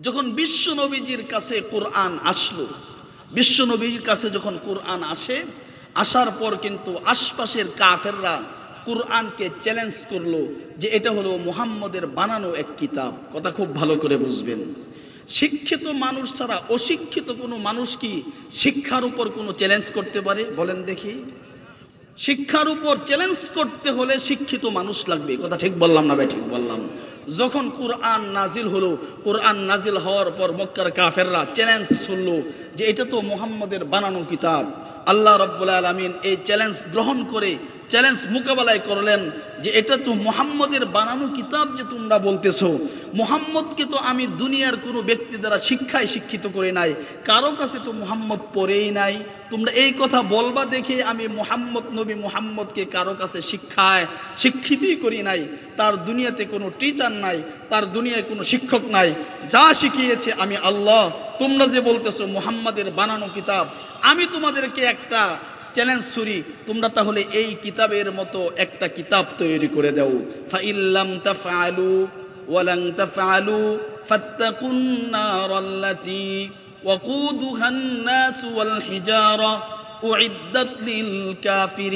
যখন বিশ্ব নবীজির কাছে কোরআন আসলো, বিশ্ব নবীজির কাছে যখন কোরআন আসে, আসার পর কিন্তু আশপাশের কাফেররা কোরআনকে চ্যালেঞ্জ করল যে এটা হলো মুহাম্মদের বানানো এক কিতাব। কথা খুব ভালো করে বুঝবেন। শিক্ষিত মানুষ ছাড়া অশিক্ষিত কোনো মানুষ কি শিক্ষার উপর কোনো চ্যালেঞ্জ করতে পারে? বলেন দেখি। শিক্ষার উপর চ্যালেঞ্জ করতে হলে শিক্ষিত মানুষ লাগবে। কথা ঠিক বললাম না ভাই? ঠিক বললাম। যখন কোরআন নাজিল হলো, কোরআন নাজিল হওয়ার পর মক্কার কাফেররা চ্যালেঞ্জ শুনলো যে এটা তো মোহাম্মদের বানানো কিতাব। আল্লাহ রব্বুল আলমিন এই চ্যালেঞ্জ গ্রহণ করে চ্যালেঞ্জ মোকাবেলায় করলেন যে এটা তো মোহাম্মদের বানানো কিতাব যে তোমরা বলতেছো। মোহাম্মদকে তো আমি দুনিয়ার কোনো ব্যক্তি দ্বারা শিক্ষায় শিক্ষিত করে নাই, কারও কাছে তো মোহাম্মদ পড়েই নাই। তোমরা এই কথা বলবা দেখে আমি মোহাম্মদ নবী মোহাম্মদকে কারও কাছে শিক্ষায় শিক্ষিতই করি নাই। তার দুনিয়াতে কোনো টিচার নাই, তার দুনিয়ায় কোনো শিক্ষক নাই। যা শিখিয়েছে আমি আল্লাহ। তোমরা যে বলতেছো মোহাম্মদের বানানো কিতাব, আমি তোমাদেরকে একটা চ্যালেঞ্জ ছুরি তোমরা তাহলে এই কিতাবের মতো একটা কিতাব তৈরি করে দাও ফাইল্লাম তাফআলু ওয়ালাং তাফআলু ফাত্তাকুন নারাল্লাতী وقودها الناس والحجارة أعدت للكافرين